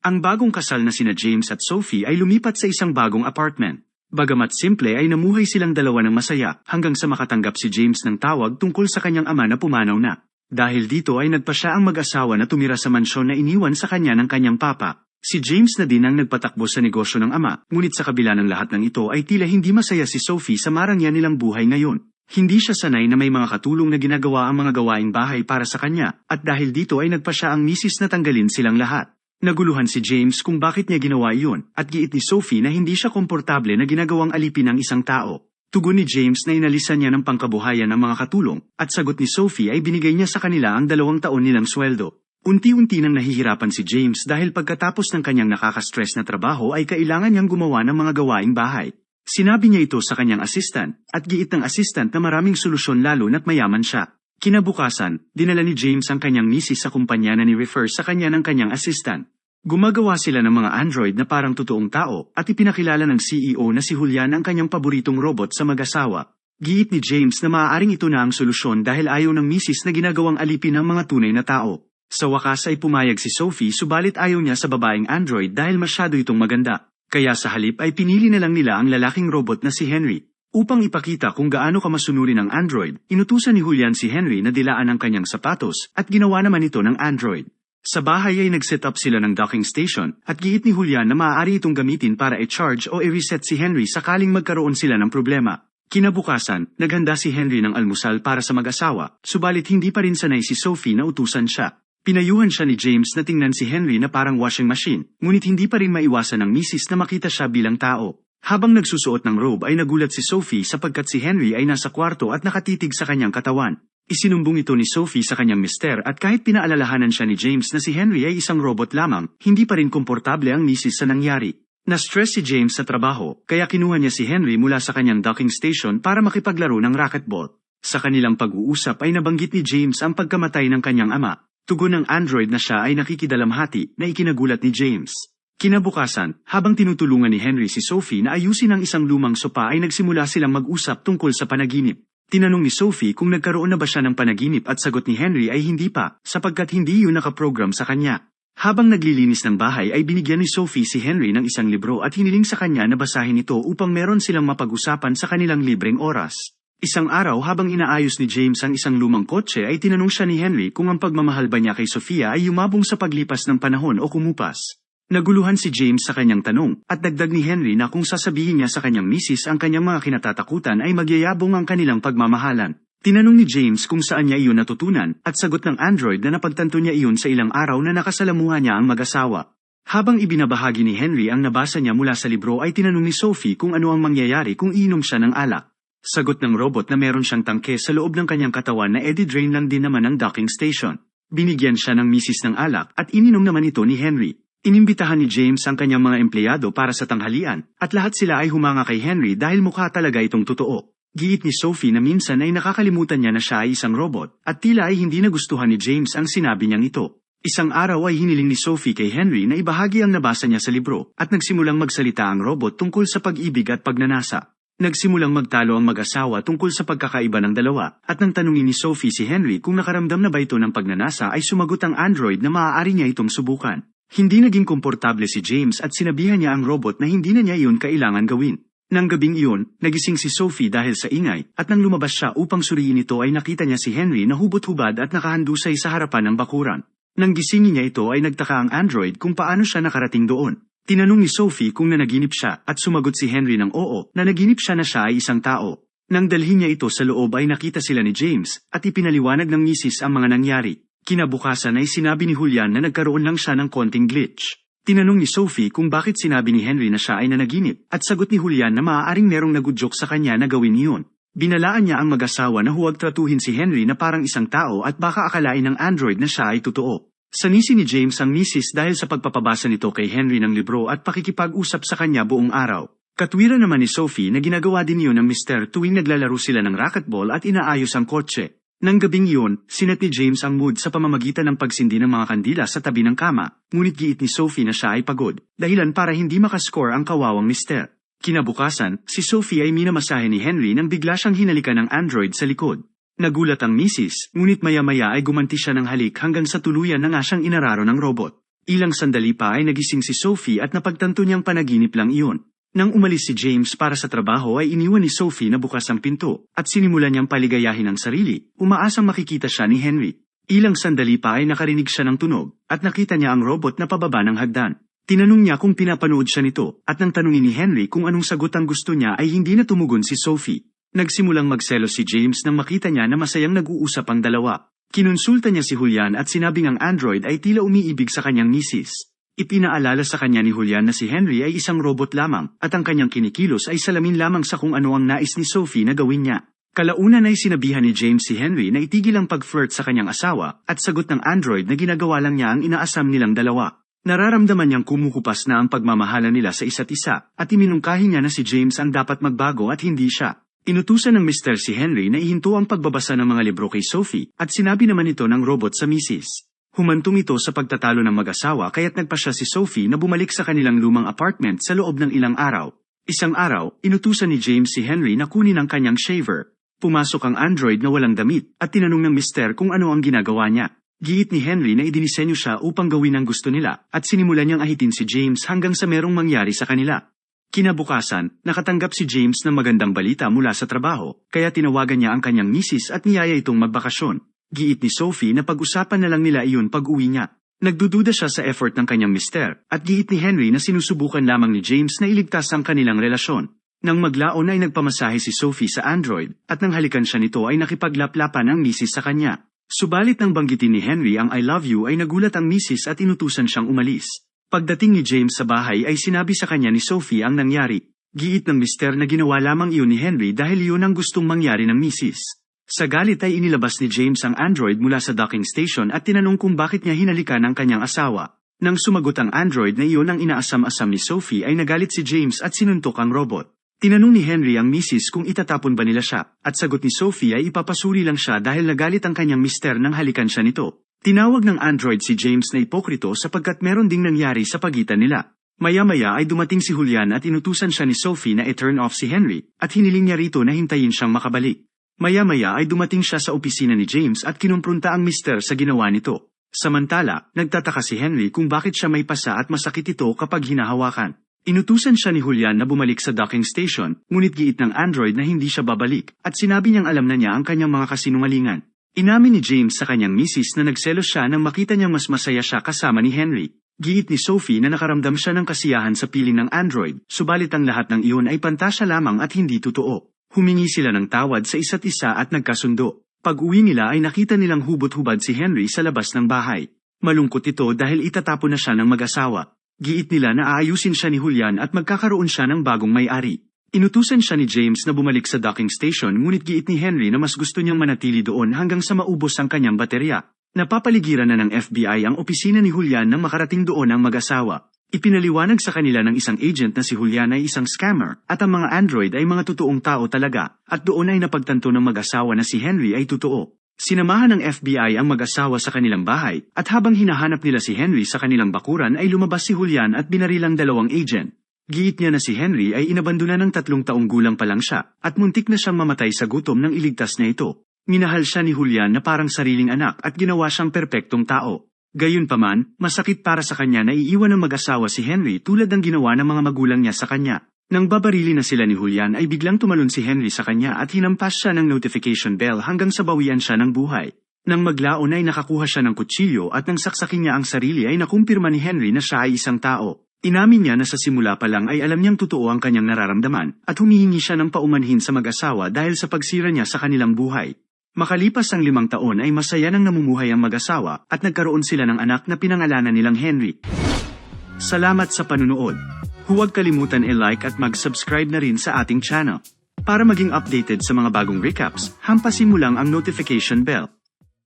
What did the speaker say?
Ang bagong kasal na sina James at Sophie ay lumipat sa isang bagong apartment. Bagamat simple ay namuhay silang dalawa ng masaya hanggang sa makatanggap si James ng tawag tungkol sa kanyang ama na pumanaw na. Dahil dito ay nagpa siya ang mag-asawa na tumira sa mansyon na iniwan sa kanya ng kanyang papa. Si James na din ang nagpatakbo sa negosyo ng ama, ngunit sa kabila ng lahat ng ito ay tila hindi masaya si Sophie sa marangya nilang buhay ngayon. Hindi siya sanay na may mga katulong na ginagawa ang mga gawaing bahay para sa kanya, at dahil dito ay nagpa siya ang misis na tanggalin silang lahat. Naguluhan si James kung bakit niya ginawa iyon, at giit ni Sophie na hindi siya komportable na ginagawang alipin ng isang tao. Tugon ni James na inalisan niya ng pangkabuhayan ng mga katulong, at sagot ni Sophie ay binigay niya sa kanila ang dalawang taon nilang sweldo. Unti-unti nang nahihirapan si James dahil pagkatapos ng kanyang nakaka-stress na trabaho ay kailangan niyang gumawa ng mga gawaing bahay. Sinabi niya ito sa kanyang assistant, at giit ng assistant na maraming solusyon lalo na't mayaman siya. Kinabukasan, dinala ni James ang kanyang misis sa kumpanya na ni-refer sa kanya ng kanyang assistant. Gumagawa sila ng mga android na parang totoong tao at ipinakilala ng CEO na si Julian ang kanyang paboritong robot sa mag-asawa. Giit ni James na maaaring ito na ang solusyon dahil ayaw ng misis na ginagawang alipin ng mga tunay na tao. Sa wakas ay pumayag si Sophie subalit ayaw niya sa babaeng android dahil masyado itong maganda. Kaya sa halip ay pinili na lang nila ang lalaking robot na si Henry. Upang ipakita kung gaano kamasunurin ang android, inutusan ni Julian si Henry na dilaan ang kanyang sapatos at ginawa naman ito ng android. Sa bahay ay nag-set up sila ng docking station at giit ni Julian na maaari itong gamitin para i-charge o i-reset si Henry sakaling magkaroon sila ng problema. Kinabukasan, naghanda si Henry ng almusal para sa mag-asawa, subalit hindi pa rin sanay si Sophie na utusan siya. Pinayuhan siya ni James na tingnan si Henry na parang washing machine, ngunit hindi pa rin maiwasan ng misis na makita siya bilang tao. Habang nagsusuot ng robe ay nagulat si Sophie sapagkat si Henry ay nasa kwarto at nakatitig sa kanyang katawan. Isinumbong ito ni Sophie sa kanyang mister at kahit pinaalalahanan siya ni James na si Henry ay isang robot lamang, hindi pa rin komportable ang misis sa nangyari. Na-stress si James sa trabaho, kaya kinuha niya si Henry mula sa kanyang docking station para makipaglaro ng racquetball. Sa kanilang pag-uusap ay nabanggit ni James ang pagkamatay ng kanyang ama. Tugon ng android na siya ay nakikidalamhati na ikinagulat ni James. Kinabukasan, habang tinutulungan ni Henry si Sophie na ayusin ang isang lumang sopa ay nagsimula silang mag-usap tungkol sa panaginip. Tinanong ni Sophie kung nagkaroon na ba siya ng panaginip at sagot ni Henry ay hindi pa, sapagkat hindi yun nakaprogram sa kanya. Habang naglilinis ng bahay ay binigyan ni Sophie si Henry ng isang libro at hiniling sa kanya na basahin ito upang meron silang mapag-usapan sa kanilang libreng oras. Isang araw habang inaayos ni James ang isang lumang kotse ay tinanong siya ni Henry kung ang pagmamahal ba niya kay Sofia ay yumabong sa paglipas ng panahon o kumupas. Naguluhan si James sa kanyang tanong at dagdag ni Henry na kung sasabihin niya sa kanyang misis ang kanyang mga kinatatakutan ay magyayabong ang kanilang pagmamahalan. Tinanong ni James kung saan niya iyon natutunan at sagot ng android na napagtanto niya iyon sa ilang araw na nakasalamuhan niya ang mag-asawa. Habang ibinabahagi ni Henry ang nabasa niya mula sa libro ay tinanong ni Sophie kung ano ang mangyayari kung inom siya ng alak. Sagot ng robot na meron siyang tangke sa loob ng kanyang katawan na edi drain lang din naman ang docking station. Binigyan siya ng misis ng alak at ininom naman ito ni Henry. Inimbitahan ni James ang kanyang mga empleyado para sa tanghalian at lahat sila ay humanga kay Henry dahil mukha talaga itong totoo. Giit ni Sophie na minsan ay nakakalimutan niya na siya ay isang robot at tila ay hindi nagustuhan ni James ang sinabi niyang ito. Isang araw ay hiniling ni Sophie kay Henry na ibahagi ang nabasa niya sa libro at nagsimulang magsalita ang robot tungkol sa pag-ibig at pagnanasa. Nagsimulang magtalo ang mag-asawa tungkol sa pagkakaiba ng dalawa, at nang tanungin ni Sophie si Henry kung nakaramdam na ba ito ng pagnanasa ay sumagot ang android na maaari niya itong subukan. Hindi naging komportable si James at sinabihan niya ang robot na hindi na niya iyon kailangan gawin. Nang gabing iyon, nagising si Sophie dahil sa ingay, at nang lumabas siya upang suriin ito ay nakita niya si Henry na hubot-hubad at nakahandusay sa harapan ng bakuran. Nang gisingin niya ito ay nagtaka ang android kung paano siya nakarating doon. Tinanong ni Sophie kung nanaginip siya at sumagot si Henry ng oo, na naginip siya na siya ay isang tao. Nang dalhin niya ito sa loob ay nakita sila ni James at ipinaliwanag ng misis ang mga nangyari. Kinabukasan ay sinabi ni Julian na nagkaroon lang siya ng konting glitch. Tinanong ni Sophie kung bakit sinabi ni Henry na siya ay nanaginip at sagot ni Julian na maaaring merong nagudyok sa kanya na gawin iyon. Binalaan niya ang mag-asawa na huwag tratuhin si Henry na parang isang tao at baka akalain ng android na siya ay totoo. Sanisi ni James ang misis dahil sa pagpapabasa nito kay Henry ng libro at pakikipag-usap sa kanya buong araw. Katwiran naman ni Sophie na ginagawa din yun ng mister tuwing naglalaro sila ng racquetball at inaayos ang kotse. Nang gabing iyon, sinet ni James ang mood sa pamamagitan ng pagsindi ng mga kandila sa tabi ng kama, ngunit giit ni Sophie na siya ay pagod, dahilan para hindi makascore ang kawawang mister. Kinabukasan, si Sophie ay minamasahe ni Henry nang bigla siyang hinalikan ng android sa likod. Nagulat ang misis, ngunit maya-maya ay gumanti siya ng halik hanggang sa tuluyan na nga siyang inararo ng robot. Ilang sandali pa ay nagising si Sophie at napagtanto niyang panaginip lang iyon. Nang umalis si James para sa trabaho ay iniwan ni Sophie na bukas ang pinto at sinimulan niyang paligayahin ang sarili, umaasang makikita siya ni Henry. Ilang sandali pa ay nakarinig siya ng tunog at nakita niya ang robot na pababa ng hagdan. Tinanong niya kung pinapanood siya nito at nang tanungin ni Henry kung anong sagot ang gusto niya ay hindi na tumugon si Sophie. Nagsimulang magselos si James nang makita niya na masayang nag-uusap ang dalawa. Kinonsulta niya si Julian at sinabing ang android ay tila umiibig sa kanyang misis. Ipinaalala sa kanya ni Julian na si Henry ay isang robot lamang at ang kanyang kinikilos ay salamin lamang sa kung ano ang nais ni Sophie na gawin niya. Kalaunan ay sinabihan ni James si Henry na itigil ang pag-flirt sa kanyang asawa at sagot ng android na ginagawa lang niya ang inaasam nilang dalawa. Nararamdaman niyang kumukupas na ang pagmamahala nila sa isa't isa at iminungkahi niya na si James ang dapat magbago at hindi siya. Inutusan ng Mr. si Henry na ihinto ang pagbabasa ng mga libro kay Sophie at sinabi naman ito ng robot sa misis. Humantong ito sa pagtatalo ng mag-asawa kaya't nagpa siya si Sophie na bumalik sa kanilang lumang apartment sa loob ng ilang araw. Isang araw, inutusan ni James si Henry na kunin ang kanyang shaver. Pumasok ang android na walang damit at tinanong ng mister kung ano ang ginagawa niya. Giit ni Henry na idinisenyo siya upang gawin ang gusto nila at sinimulan niyang ahitin si James hanggang sa merong mangyari sa kanila. Kinabukasan, nakatanggap si James ng magandang balita mula sa trabaho, kaya tinawagan niya ang kanyang misis at niyaya itong magbakasyon. Giit ni Sophie na pag-usapan na lang nila iyon pag uwi niya. Nagdududa siya sa effort ng kanyang mister, at giit ni Henry na sinusubukan lamang ni James na iligtas ang kanilang relasyon. Nang maglaon ay nagpamasahe si Sophie sa Android, at nang halikan siya nito ay nakipaglaplapan ang misis sa kanya. Subalit nang banggitin ni Henry ang I love you ay nagulat ang misis at inutusan siyang umalis. Pagdating ni James sa bahay ay sinabi sa kanya ni Sophie ang nangyari. Giit ng mister na ginawa lamang iyon ni Henry dahil iyon ang gustong mangyari ng misis. Sa galit ay inilabas ni James ang android mula sa docking station at tinanong kung bakit niya hinalikan ang kanyang asawa. Nang sumagot ang android na iyon ang inaasam-asam ni Sophie ay nagalit si James at sinuntok ang robot. Tinanong ni Henry ang misis kung itatapon ba nila siya, at sagot ni Sophie ay ipapasuri lang siya dahil nagalit ang kanyang mister nang halikan siya nito. Tinawag ng android si James na ipokrito sapagkat meron ding nangyari sa pagitan nila. Maya-maya ay dumating si Julian at inutusan siya ni Sophie na i-turn off si Henry at hiniling niya rito na hintayin siyang makabalik. Maya-maya ay dumating siya sa opisina ni James at kinumprunta ang mister sa ginawa nito. Samantala, nagtataka si Henry kung bakit siya may pasa at masakit ito kapag hinahawakan. Inutusan siya ni Julian na bumalik sa docking station, ngunit giit ng android na hindi siya babalik, at sinabi niyang alam na niya ang kanyang mga kasinungalingan. Inamin ni James sa kanyang misis na nagselos siya nang makita niyang mas masaya siya kasama ni Henry. Giit ni Sophie na nakaramdam siya ng kasiyahan sa piling ng android, subalit ang lahat ng iyon ay pantasya lamang at hindi totoo. Humingi sila ng tawad sa isa't isa at nagkasundo. Pag-uwi nila ay nakita nilang hubot-hubad si Henry sa labas ng bahay. Malungkot ito dahil itatapon na siya ng mag-asawa. Giit nila na aayusin siya ni Julian at magkakaroon siya ng bagong may-ari. Inutusan siya ni James na bumalik sa docking station ngunit giit ni Henry na mas gusto niyang manatili doon hanggang sa maubos ang kanyang baterya. Napapaligiran na ng FBI ang opisina ni Julian nang makarating doon ang mag-asawa. Ipinaliwanag sa kanila ng isang agent na si Julian ay isang scammer at ang mga android ay mga totoong tao talaga at doon ay napagtanto ng mag-asawa na si Henry ay totoo. Sinamahan ng FBI ang mag-asawa sa kanilang bahay at habang hinahanap nila si Henry sa kanilang bakuran ay lumabas si Julian at binarilang dalawang agent. Giit niya na si Henry ay inabandona ng tatlong taong gulang pa lang siya at muntik na siyang mamatay sa gutom nang iligtas na ito. Minahal siya ni Julian na parang sariling anak at ginawa siyang perpektong tao. Gayunpaman, masakit para sa kanya na iiwan ng mag-asawa si Henry tulad ng ginawa ng mga magulang niya sa kanya. Nang babarili na sila ni Julian ay biglang tumalon si Henry sa kanya at hinampas siya ng notification bell hanggang sa bawian siya ng buhay. Nang maglaon ay nakakuha siya ng kutsilyo at nang saksakin niya ang sarili ay nakumpirma ni Henry na siya ay isang tao. Inamin niya na sa simula pa lang ay alam niyang totoo ang kanyang nararamdaman at humihingi siya ng paumanhin sa mag-asawa dahil sa pagsira niya sa kanilang buhay. Makalipas ang limang taon ay masaya nang namumuhay ang mag-asawa at nagkaroon sila ng anak na pinangalanan nilang Henry. Salamat sa panunood. Huwag kalimutan i-like at mag-subscribe na rin sa ating channel. Para maging updated sa mga bagong recaps, hampasin mo lang ang notification bell.